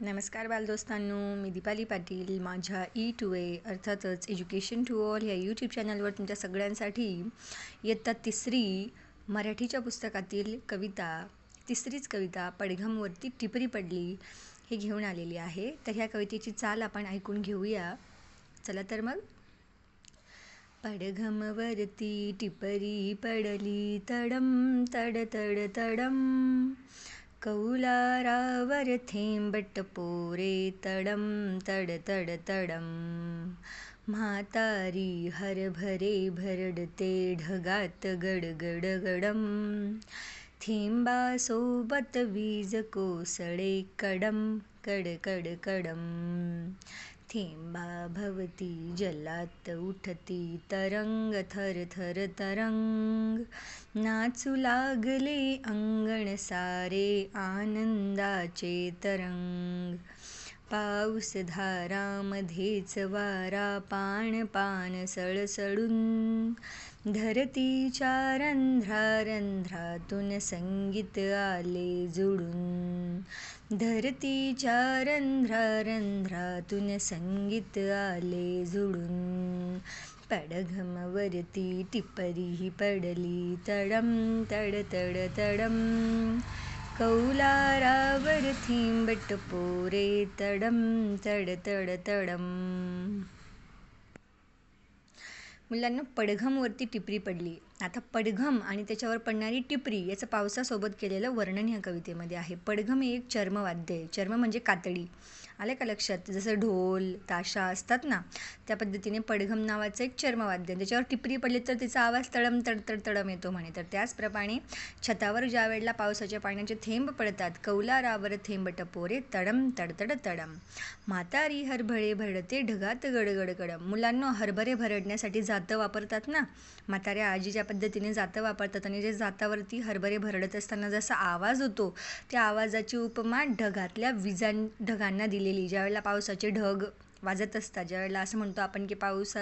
नमस्कार बालदोस्तांनो मी दीपाली पाटील. माझ्या E to A अर्थातच एज्युकेशन टू ऑल या यूट्यूब चॅनलवर तुमच्या सगळ्यांसाठी इयत्ता तिसरी मराठीच्या पुस्तकातील कविता. तिसरीच कविता पडघमवरती टिपरी पडली हे घेऊन आलेली आहे. तर ह्या कवितेची चाल आपण ऐकून घेऊया. चला तर मग. पडघमवरती टिपरी पडली तडम तड तड तडम. कौलारावरथेम्बटपोरे तडं तड तड तडं। मातारि हर भरे भरडतेढगात गडगडगडम्बासोबत बीजकोसळे कडं कडकडकडम् खेम्बा थेंबा भवती जलात उठती तरंग थर थर तरंग. नाचू लागले अंगण सारे आनंदाचे तरंग. पाऊस धारामध्येच वारा पान पान सळसळून. धरतीच्या रंध्रारंध्रातून संगीत आले जुळून. धरतीच्या रंध्रारंध्रातून संगीत आले जुळून. पडघमवरती टिपरी पडली तडम तड तड तडम. कौलारावर थिंबट पोरे तडम तड तड तडम. मुलांना पडघमवरती टिपरी पडली. आता पडघम आणि त्याच्यावर पडणारी टिपरी याचं पावसासोबत केलेलं वर्णन ह्या कवितेमध्ये आहे. पडघम हे एक चर्मवाद्य आहे. चर्म म्हणजे कातडी. आलं का लक्षात? जसं ढोल ताशा असतात ना त्या पद्धतीने पडघम नावाचं एक चर्मवाद्य त्याच्यावर टिपरी पडली तर तिचा आवाज तडम तडतड तडम येतो म्हणे. तर त्याचप्रमाणे छतावर ज्या वेळेला पावसाच्या पाण्याचे थेंब पडतात कौलारावर थेंब टपोरे तडम तडतड तडम. म्हातारी हरभरे भरडते ढगात गडगड कडम मुलांना हरभरे भरडण्यासाठी जातं वापरतात ना म्हाताऱ्या आजीच्या पद्धतीने जातं वापरतात आणि जे जातावरती हरभरे भरडत असताना जसा आवाज होतो त्या आवाजाची उपमा ढगातल्या विजां ढगांना दिलेली. ज्यावेळेला पावसाचे ढग वाजत असतात ज्यावेळेला असं म्हणतो आपण की पाऊस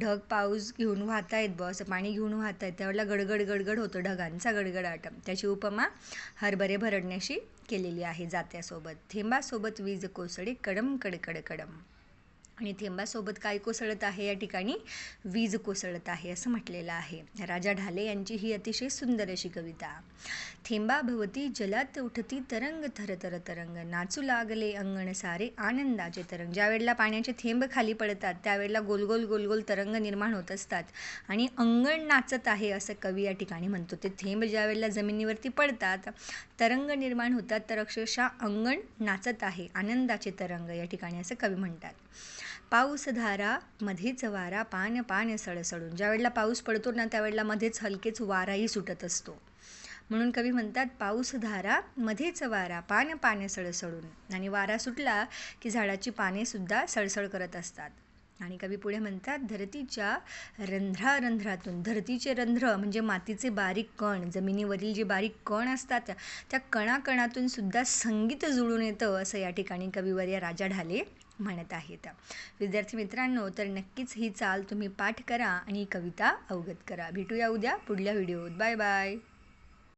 ढग पाऊस घेऊन वाहत आहेत ब असं पाणी घेऊन वाहत आहेत त्यावेळेला गडगड गडगड होतं ढगांचा गडगडाट त्याची उपमा हरभरे भरडण्याशी केलेली आहे जात्यासोबत. थेंबासोबत वीज कोसळी कडम कडकड कडम. आणि थेंबासोबत काय कोसळत आहे या ठिकाणी? वीज कोसळत आहे असं म्हटलेलं आहे. राजा ढाले यांची ही अतिशय सुंदर अशी कविता. थेंबा भवती जलात उठती तरंग थर तर तरंग. नाचू लागले अंगण सारे आनंदाचे तरंग. ज्या वेळेला पाण्याचे थेंब खाली पडतात त्यावेळेला गोलगोल गोलगोल तरंग निर्माण होत असतात. आणि अंगण नाचत आहे असं कवी या ठिकाणी म्हणतो. ते थेंब ज्या वेळेला जमिनीवरती पडतात तरंग निर्माण होतात तर अक्षरशः अंगण नाचत आहे आनंदाचे तरंग या ठिकाणी असं कवी म्हणतात. पाऊसधारा मध्येच वारा पान पान सळसळून. ज्या वेळेला पाऊस पडतो ना त्यावेळेला मध्येच हलकेच वाराही सुटत असतो. म्हणून कवी म्हणतात पाऊसधारा मध्येच वारा पान पान सळसळून. आणि वारा सुटला की झाडाची पानेसुद्धा सळसळ करत असतात. आणि कवी पुढे म्हणतात धरतीच्या रंध्रारंध्रातून धरतीचे रंध्र म्हणजे मातीचे बारीक कण जमिनीवरील जे बारीक कण असतात त्या कणाकणातून सुद्धा संगीत जुळून येतं असं या ठिकाणी कविवर्य राजा ढाले म्हणत आहेत. विद्यार्थी मित्रांनो तर नक्कीच ही चाल तुम्ही पाठ करा आणि कविता अवगत करा. भेटूया उद्या पुढल्या व्हिडिओत. Bye bye.